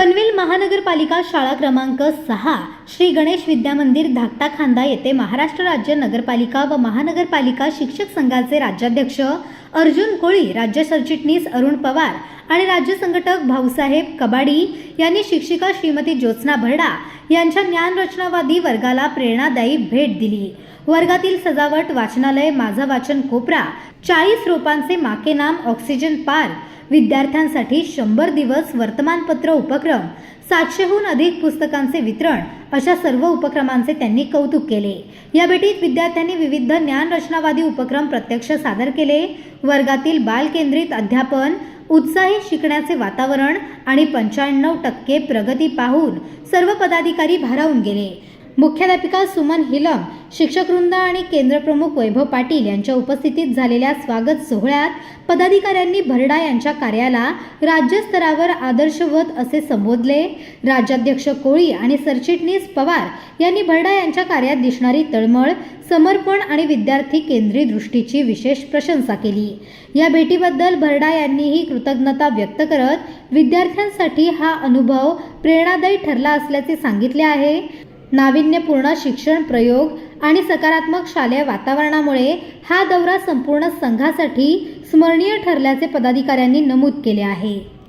पनवेल महानगरपालिका शाळा क्रमांक सहा श्री गणेश विद्या मंदिर धाकटा खांदा येथे महाराष्ट्र राज्य नगरपालिका व महानगरपालिका शिक्षक संघाचे राज्याध्यक्ष अर्जुन कोळी राज्य सरचिटणीस अरुण पवार आणि राज्य संघटक भाऊसाहेब कबाडी यांनी शिक्षिका श्रीमती ज्योत्स्ना भरडा यांच्या ज्ञानरचनावादी वर्गाला प्रेरणादायी भेट दिली. वर्गातील सजावट वाचनालय माझं वाचन कोपरा चाळीस रोपांचे माके नाम ऑक्सिजन पार्क विद्यार्थ्यांसाठी शंभर दिवस वर्तमानपत्र उपक्रम सातशेहून अधिक पुस्तकांचे वितरण अशा सर्व उपक्रमांचे त्यांनी कौतुक केले. या भेटीत विद्यार्थ्यांनी विविध ज्ञानरचनावादी उपक्रम प्रत्यक्ष सादर केले. वर्गातील बालकेंद्रित अध्यापन उत्साही शिकण्याचे वातावरण आणि पंच्याण्णव टक्के प्रगती पाहून सर्व पदाधिकारी भारावून गेले. मुख्याध्यापिका सुमन हिलम शिक्षकवृंद आणि केंद्रप्रमुख वैभव पाटील यांच्या उपस्थितीत झालेल्या स्वागत सोहळ्यात पदाधिकाऱ्यांनी भरडा यांच्या कार्याला राज्यस्तरावर आदर्शवत असे संबोधले. राज्याध्यक्ष कोळी आणि सरचिटणीस पवार यांनी भरडा यांच्या कार्यात दिसणारी तळमळ समर्पण आणि विद्यार्थी केंद्रीय दृष्टीची विशेष प्रशंसा केली. या भेटीबद्दल भरडा यांनीही कृतज्ञता व्यक्त करत विद्यार्थ्यांसाठी हा अनुभव प्रेरणादायी ठरला असल्याचे सांगितले आहे. नाविन्यपूर्ण शिक्षण प्रयोग आणि सकारात्मक शालेय वातावरणामुळे हा दौरा संपूर्ण संघासाठी स्मरणीय ठरल्याचे पदाधिकाऱ्यांनी नमूद केले आहे.